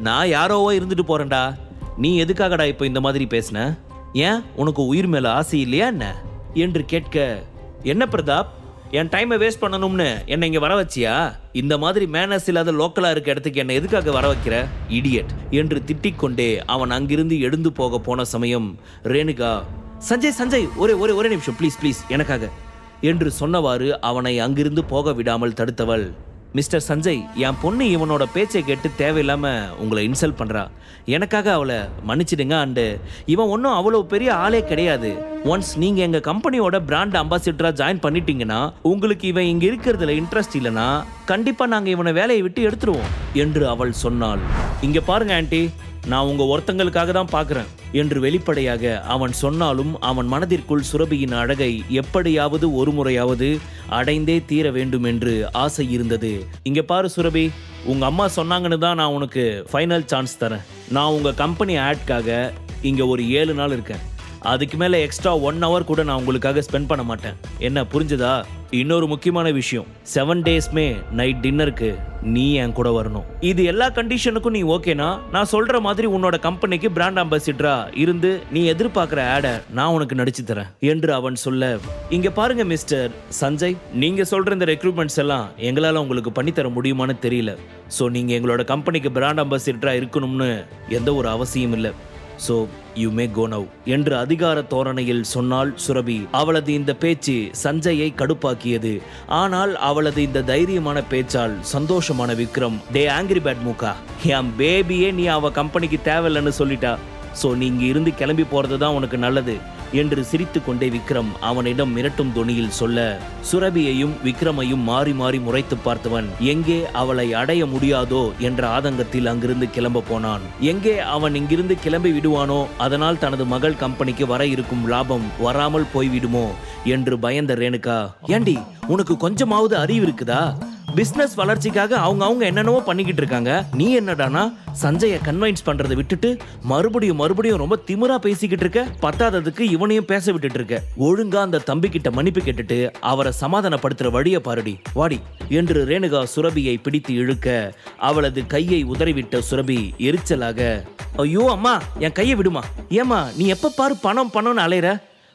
நான் யாரோவோ இருந்துட்டு போறேன்டா. நீ எதுக்காகடா இப்போ இந்த மாதிரி பேசுன? ஏன்? உனக்கு உயிர் மேல ஆசை இல்லையா என்ன? என்று கேட்க என்ன பிரதாப்? என் டைமை வேஸ்ட் பண்ணணும்னு என்னை இங்கே வர வச்சியா? இந்த மாதிரி மேனர்ஸ் இல்லாத லோக்கலாக இருக்க இடத்துக்கு என்னை எதுக்காக வர வைக்கிற? இடியட் என்று திட்டிக்கொண்டே அவன் அங்கிருந்து எழுந்து போக போன சமயம் ரேணுகா சஞ்சய் சஞ்சய் ஒரே ஒரே ஒரே நிமிஷம் ப்ளீஸ் ப்ளீஸ் எனக்காக. என்று சொன்னவாறு அவனை அங்கிருந்து போக விடாமல் தடுத்தவள். மிஸ்டர் சஞ்சய் என் பொண்ணு இவனோட பேச்சை கேட்டு தேவையில்லாம உங்களை இன்சல்ட் பண்றா. எனக்காக அவளை மன்னிச்சிடுங்க அண்டு இவன் ஒன்றும் அவ்வளோ பெரிய ஆளே கிடையாது. ஒன்ஸ் நீங்க எங்க கம்பெனியோட பிராண்ட் அம்பாசிடரா ஜாயின் பண்ணிட்டீங்கன்னா உங்களுக்கு இவன் இங்க இருக்கிறதுல இன்ட்ரெஸ்ட் இல்லைன்னா கண்டிப்பா நாங்க இவனை வேலையை விட்டு எடுத்துருவோம் என்று அவள் சொன்னாள். இங்க பாருங்க ஆன்ட்டி நான் உங்க ஒருத்தங்களுக்காக தான் பார்க்கறேன் என்று வெளிப்படையாக அவன் சொன்னாலும் அவன் மனதிற்குள் சுரபியின் அழகை எப்படியாவது ஒரு முறையாவது அடைந்தே தீர வேண்டும் என்று ஆசை இருந்தது. இங்க பாரு சுரபி உங்க அம்மா சொன்னாங்கன்னு தான் நான் உனக்கு ஃபைனல் சான்ஸ் தரேன். நான் உங்க கம்பெனி ஆட்காக இங்க ஒரு ஏழு நாள் இருக்கேன். அதுக்கு மேலே எக்ஸ்ட்ரா ஒன் ஹவர் கூட நான் உங்களுக்காக ஸ்பெண்ட் பண்ண மாட்டேன். என்ன புரிஞ்சுதா? இன்னொரு முக்கியமான விஷயம். செவன் டேஸ்மே நைட் டின்னருக்கு நீ என் கூட வரணும். இது எல்லா கண்டிஷனுக்கும் நீ ஓகேனா நான் சொல்ற மாதிரி உன்னோட கம்பெனிக்கு பிராண்ட் அம்பாசிடரா இருந்து நீ எதிர்பார்க்குற ஆடை நான் உனக்கு நடிச்சு தரேன் என்று அவன் சொல்ல இங்க பாருங்க மிஸ்டர் சஞ்சய் நீங்க சொல்ற இந்த ரெக்ரூட்மெண்ட்ஸ் எல்லாம் எங்களால உங்களுக்கு பண்ணித்தர முடியுமான்னு தெரியல. ஸோ நீங்க எங்களோட கம்பெனிக்கு பிராண்ட் அம்பாசிடரா இருக்கணும்னு எந்த ஒரு அவசியம் இல்லை. So you may go now என்று அதிகார தோரணையில் சொன்னாள் சுரபி அவளது இந்த பேச்சு சஞ்சயை கடுப்பாக்கியது. ஆனால் அவளது இந்த தைரியமான பேச்சால் சந்தோஷமான விக்ரம். டே ஆங்கிரி பேட் மூக்கா என் பேபியே நீ அவ கம்பெனிக்கு தேவையில்லைன்னு சொல்லிட்டா. சோ நீ இங்க இருந்து கிளம்பி போறது தான் உனக்கு நல்லது. என்று சிரித்து கொண்டே விக்ரம் அவனிடம் மிரட்டும் தொனியில் சொல்ல சுரபியையும் விக்ரமையும் மாறி மாறி முறைத்து பார்த்தவன் எங்கே அவளை அடைய முடியாதோ என்ற ஆதங்கத்தில் அங்கிருந்து கிளம்ப போனான். எங்கே அவன் இங்கிருந்து கிளம்பி விடுவானோ அதனால் தனது மகள் கம்பெனிக்கு வர இருக்கும் லாபம் வராமல் போய்விடுமோ? என்று பயந்த ரேணுகா ஏண்டி உனக்கு கொஞ்சமாவது அறிவு இருக்குதா? பிசினஸ் வளர்ச்சிக்காக அவங்க அவங்க என்னென்னவோ பண்ணிக்கிட்டு இருக்காங்க. நீ என்னடானா சஞ்சய கன்வைன்ஸ் பண்றதை விட்டுட்டு மறுபடியும் மறுபடியும் ரொம்ப திமிரா பேசிக்கிட்டு இருக்க? பத்தாததுக்கு இவனையும் பேச விட்டுட்டு இருக்க. ஒழுங்கா அந்த தம்பி கிட்ட மன்னிப்பு கேட்டுட்டு அவரை சமாதானப்படுத்துற வழிய பாருடி. வாடி என்று ரேணுகா சுரபியை பிடித்து இழுக்க அவளது கையை உதறிவிட்ட சுரபி எரிச்சலாக ஐயோ அம்மா என் கையை விடுமா? ஏமா நீ எப்ப பாரு பணம் பணம்னு அலையிற?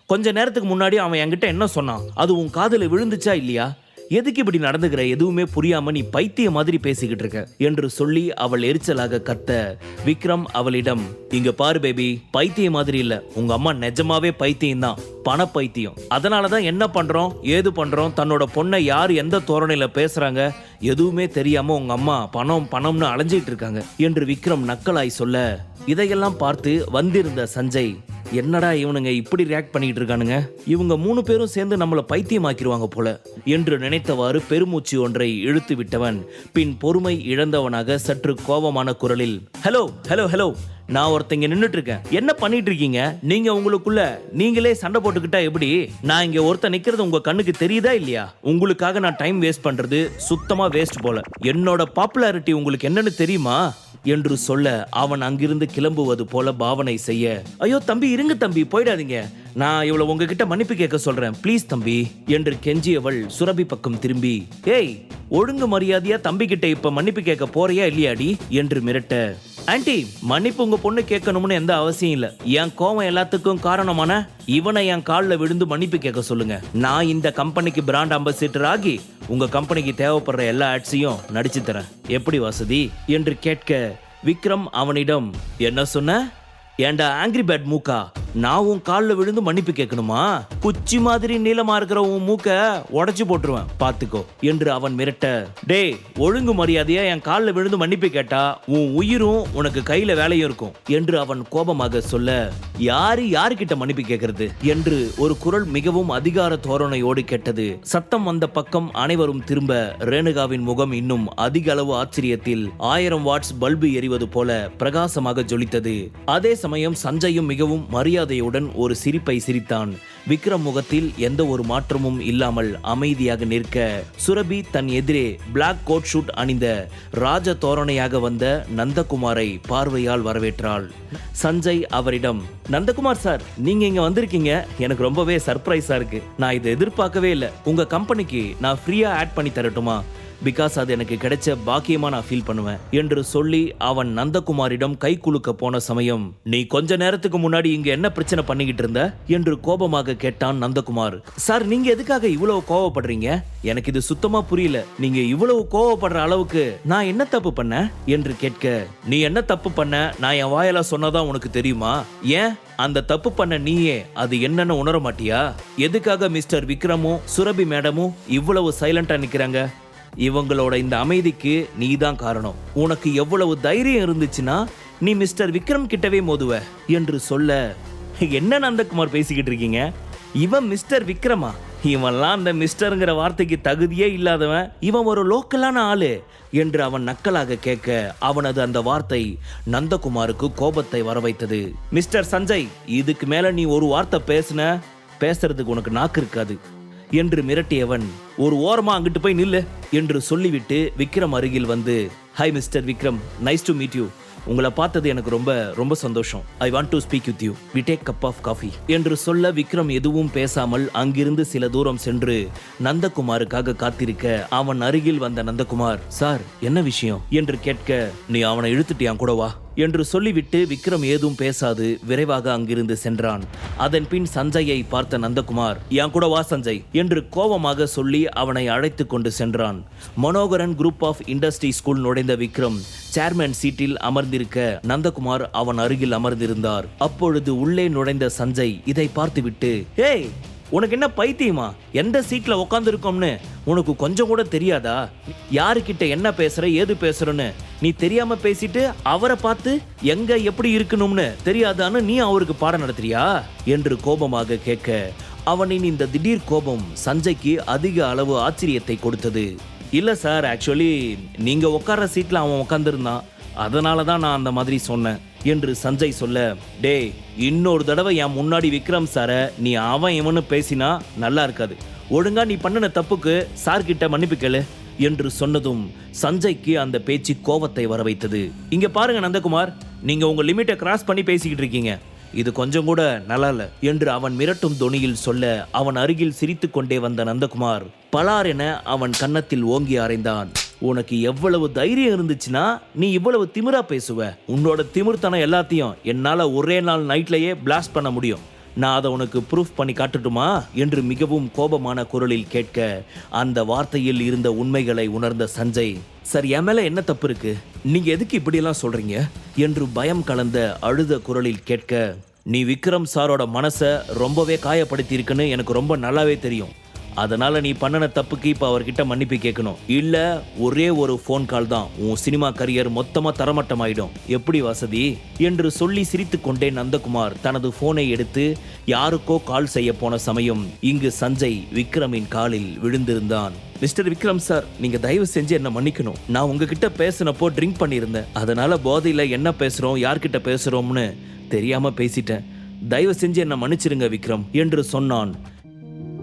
கொஞ்ச நேரத்துக்கு முன்னாடி அவன் என்கிட்ட என்ன சொன்னான்? அது உன் காதுல விழுந்துச்சா இல்லையா? எதுக்கு இப்படி நடந்துக்கிற? எதுவுமே புரியாம நீ பைத்திய மாதிரி பேசிக்கிட்டு இருக்க. என்று சொல்லி அவள் எரிச்சலாக கத்த விக்ரம் அவளிடம் இங்க பாரு பேபி பைத்திய மாதிரி இல்ல. உங்க அம்மா நிஜமாவே பைத்தியம் தான். பண பைத்தியம் அதனாலதான் என்ன பண்றோம்? ஏது பண்றோம்? தன்னோட பொண்ணை யார் எந்த தோரணையில பேசுறாங்க? எதுவுமே தெரியாம உங்க அம்மா பணம் பணம்னு அலைஞ்சிட்டு இருக்காங்க. என்று விக்ரம் நக்கலாய் சொல்ல இதையெல்லாம் பார்த்து வந்திருந்த சஞ்சய் என்னடா இவனுங்க இப்படி ரியாக்ட் பண்ணிட்டு இருக்கானுங்க? இவங்க மூணு பேரும் சேர்ந்து நம்மளை பைத்தியமாக்கிடுவாங்க போல. என்று நினைத்தவாறு பெருமூச்சு ஒன்றை இழுத்து விட்டவன் பின் பொறுமை இழந்தவனாக சற்று கோபமான குரலில் ஹலோ ஹலோ ஹலோ நான் ஒருத்தங்க நின்றுட்டு இருக்கேன் என்ன பண்ணிட்டு இருக்கீங்க நீங்க உங்களுக்குள்ள நீங்களே சண்டை போட்டுக்கிட்டா எப்படி? நான் இங்க ஒருத்தன் நிக்கிறது உங்க கண்ணுக்கு தெரியுதா இல்லையா? உங்களுக்காக நான் டைம் வேஸ்ட் பண்றது சுத்தமா வேஸ்ட் போல. என்னோட பாப்புலாரிட்டி உங்களுக்கு என்னன்னு தெரியுமா? என்று சொல்ல அவன் அங்கிருந்து கிளம்புவது போல பாவனை செய்ய ஐயோ தம்பி இருங்க தம்பி போயிடாதீங்க. நான் இவ்வளவு உங்ககிட்ட மன்னிப்பு கேட்க சொல்றேன். ப்ளீஸ் தம்பி என்று கெஞ்சியவள் சுரபி பக்கம் திரும்பி ஏய் ஒழுங்கு மரியாதையா தம்பி கிட்ட இப்ப மன்னிப்பு கேட்க போறியா இல்லையாடி? என்று மிரட்ட ஆன்டி மன்னிப்பு உங்க பொண்ணு கேட்கணும்னு எந்த அவசியம் இல்ல. என் கோவம் எல்லாத்துக்கும் காரணமான இவனை என் காலில் விழுந்து மன்னிப்பு கேட்க சொல்லுங்க. நான் இந்த கம்பெனிக்கு பிராண்ட் அம்பாசிடர் ஆகி உங்க கம்பெனிக்கு தேவைப்படுற எல்லா ஆட்ஸையும் நடிச்சு தரேன். எப்படி வசதி? என்று கேட்க விக்ரம் அவனிடம் என்ன சொன்ன? ஏண்டா ஆங்கிரி பேட் மூக்கா? நான் உன் காலில் விழுந்து மன்னிப்பு கேட்கணுமா? குச்சி மாதிரி நீளமா இருக்கிற உன் மூக்க உடைச்சு போட்டுருவேன். பாத்துக்கோ. என்று அவன் மிரட்ட. டேய் ஒழுங்கு மரியாதையா என் காலில் விழுந்து மன்னிப்பு கேட்டா உன் உயிரும் உனக்கு கையில வேலையும் இருக்கும் என்று அவன் கோபமாக சொல்ல. யாரு யாருக்கிட்ட மன்னிப்பு கேட்கறது என்று ஒரு குரல் மிகவும் அதிகார தோரணையோடு கேட்டது. சத்தம் வந்த பக்கம் அனைவரும் திரும்ப ரேணுகாவின் முகம் இன்னும் அதிக அளவு ஆச்சரியத்தில் ஆயிரம் வாட்ஸ் பல்பு எரிவது போல பிரகாசமாக ஜொலித்தது. அதே சமயம் சஞ்சயும் மிகவும் மரியாதையுடன் ஒரு சிரிப்பை சிரித்தான். விக்ரம் முகத்தில் எந்த ஒரு மாற்றமும் இல்லாமல் அமைதியாக நிற்க சுரபி தன் எதிரே பிளாக் கோட் ஷூட் அணிந்த ராஜ தோரணையாக வந்த நந்தகுமாரை பார்வையால் வரவேற்றாள். சஞ்சய் அவரிடம் நந்தகுமார் சார் நீங்க இங்க வந்திருக்கீங்க. எனக்கு ரொம்பவே சர்ப்ரைஸா இருக்கு. நான் இதை எதிர்பார்க்கவே இல்லை. உங்க கம்பெனிக்கு நான் ஃப்ரீயா ஆட் பண்ணி தரட்டுமா? பிகாஸ் அது எனக்கு கிடைச்ச பாக்கியமா நான் ஃபீல் பண்ணுவேன் என்று சொல்லி அவன் நந்தகுமாரிடம் கை குலுக்க போன சமயம் நீ கொஞ்ச நேரத்துக்கு முன்னாடி இங்க என்ன பிரச்சனை பண்ணிக்கிட்டு இருந்த? என்று கோபமாக கேட்டான் நந்தகுமார். சார் நீங்க எதுக்காக இவ்வளவு கோவப்படுறீங்க? எனக்கு இது சுத்தமா புரியல. நீங்க இவ்வளவு கோவப்படுற அளவுக்கு நான் என்ன தப்பு பண்ண? என்று கேட்க நீ என்ன தப்பு பண்ண? நான் என் வாயால சொன்னதான் உனக்கு தெரியுமா? ஏன்? அந்த தப்பு பண்ண நீயே அது என்னன்னு உணர மாட்டியா? எதுக்காக மிஸ்டர் விக்ரமும் சுரபி மேடமும் இவ்வளவு சைலண்டா நிக்கிறாங்க? இவங்களோட இந்த அமைதிக்கு நீ தான் காரணம். உனக்கு எவ்வளவு தைரியம் இருந்துச்சுன்னா நீ மிஸ்டர் விக்ரம் கிட்டவே மோதுவ என்று சொல்ல என்ன நந்தகுமார் பேசிக்கிட்டு இருக்கீங்க? இவன் மிஸ்டர் விக்ரமா? இவன்லாம் அந்த மிஸ்டருங்கிற வார்த்தைக்கு தகுதியே இல்லாதவன் இவன் ஒரு லோக்கலான ஆளு என்று அவன் நக்கலாக கேட்க அவனது அந்த வார்த்தை நந்தகுமாருக்கு கோபத்தை வரவைத்தது. மிஸ்டர் சஞ்சய் இதுக்கு மேல நீ ஒரு வார்த்தை பேசுன பேசுறதுக்கு உனக்கு நாக்கு இருக்காது என்று மிரட்டியவன் ஒரு ஓரமா அங்கிட்டு போய் நில்லு. என்று சொல்லிவிட்டு விக்ரம் அருகில் வந்து hi mister Vikram. Nice to meet you உங்களை பார்த்தது எனக்கு ரொம்ப ரொம்ப சந்தோஷம். I want to speak with you we take cup of coffee என்று சொல்ல விக்ரம் எதுவும் பேசாமல் அங்கிருந்து சில தூரம் சென்று நந்தகுமாருக்காக காத்திருக்க அவன் அருகில் வந்த நந்தகுமார் சார் என்ன விஷயம்? என்று கேட்க நீ அவனை இழுத்துட்டியான் கூட வா. என்று சொல்லிவிட்டு விக்ரம் ஏதும் பேசாது விரைவாக அங்கிருந்து சென்றான். அதன் பின் சஞ்சயை பார்த்த நந்தகுமார் என் கூட வா சஞ்சய் என்று கோபமாக சொல்லி அவனை அழைத்து கொண்டு சென்றான். Manoharan group of industry school நுழைந்த விக்ரம் சேர்மேன் சீட்டில் அமர்ந்திருக்க நந்தகுமார் அவன் அருகில் அமர்ந்திருந்தார். அப்பொழுது உள்ளே நுழைந்த சஞ்சய் இதை பார்த்துவிட்டு ஏய் உனக்கு என்ன பைத்தியமா? எந்த சீட்ல உட்காந்துருக்கோம்னு உனக்கு கொஞ்சம் கூட தெரியாதா? யாருக்கிட்ட என்ன பேசுற ஏது பேசுறன்னு? நீ தெரியாம பேசிட்டு அவரை பார்த்து எங்க எப்படி இருக்கணும்னு தெரியாதான்னு நீ அவருக்கு பாடம் நடத்துறியா? என்று கோபமாக கேட்க அவனின் இந்த திடீர் கோபம் சஞ்சய்க்கு அதிக அளவு ஆச்சரியத்தை கொடுத்தது. இல்ல சார் ஆக்சுவலி நீங்க உட்கார்ற சீட்ல அவன் உட்காந்துருந்தான் அதனால தான் நான் அந்த மாதிரி சொன்னேன் என்று சஞ்சய் சொல்ல டேய் இன்னொரு தடவை என் முன்னாடி விக்ரம் சாரை நீ அவன் இவனு பேசினா நல்லா இருக்காது. ஒழுங்கா நீ பண்ணின தப்புக்கு சார்கிட்ட மன்னிப்பு கேளு என்று சொன்னதும் சஞ்சய்க்கு அந்த பேச்சு கோவத்தை வர வைத்தது இங்க பாருங்க நந்தகுமார் நீங்க உங்க லிமிட்டை கிராஸ் பண்ணி பேசிக்கிட்டு இருக்கீங்க. இது கொஞ்சம் கூட நல்லா என்று அவன் மிரட்டும் தொனியில் சொல்ல அவன் அருகில் சிரித்து கொண்டே வந்த நந்தகுமார் பலார் என அவன் கன்னத்தில் ஓங்கி அறைந்தான். உனக்கு எவ்வளவு தைரியம் இருந்துச்சுன்னா நீ இவ்வளவு திமிரா பேசுவ. உன்னோட திமிர்த்தனம் எல்லாத்தையும் என்னால ஒரே நாள் நைட்லயே பிளாஸ்ட் பண்ண முடியும். நான் அதை உனக்கு ப்ரூஃப் பண்ணி காட்டட்டுமா? என்று மிகவும் கோபமான குரலில் கேட்க அந்த வார்த்தையில் இருந்த உண்மைகளை உணர்ந்த சஞ்சய் சார் என் மேலே என்ன தப்பு இருக்கு? நீங்க எதுக்கு இப்படியெல்லாம் சொல்றீங்க? என்று பயம் கலந்த அழுத குரலில் கேட்க நீ விக்ரம் சாரோட மனசை ரொம்பவே காயப்படுத்தி இருக்குன்னு எனக்கு ரொம்ப நல்லாவே தெரியும். அதனால நீ பண்ணின தப்புக்கு இப்ப அவர்கிட்ட மன்னிப்பு கேட்கணும். இல்ல ஒரே ஒரு ஃபோன் கால் தான். உன் சினிமா கரியர் மொத்தமா தரமட்டமாயிடும். எப்படி வசதி? என்று சொல்லி சிரித்து கொண்டே நந்தகுமார் தனது போனை எடுத்து யாருக்கோ கால் செய்ய போன சமயம் இங்கு சஞ்சய் விக்ரமின் காலில் விழுந்திருந்தான். மிஸ்டர் விக்ரம் சார் நீங்க தயவு செஞ்சு என்ன மன்னிக்கணும். நான் உங்ககிட்ட பேசினப்போ ட்ரிங்க் பண்ணியிருந்தேன். அதனால போதையில என்ன பேசுறோம் யார்கிட்ட பேசுறோம்னு தெரியாம பேசிட்டேன். தயவு செஞ்சு என்ன மன்னிச்சிருங்க விக்ரம் என்று சொன்னான்.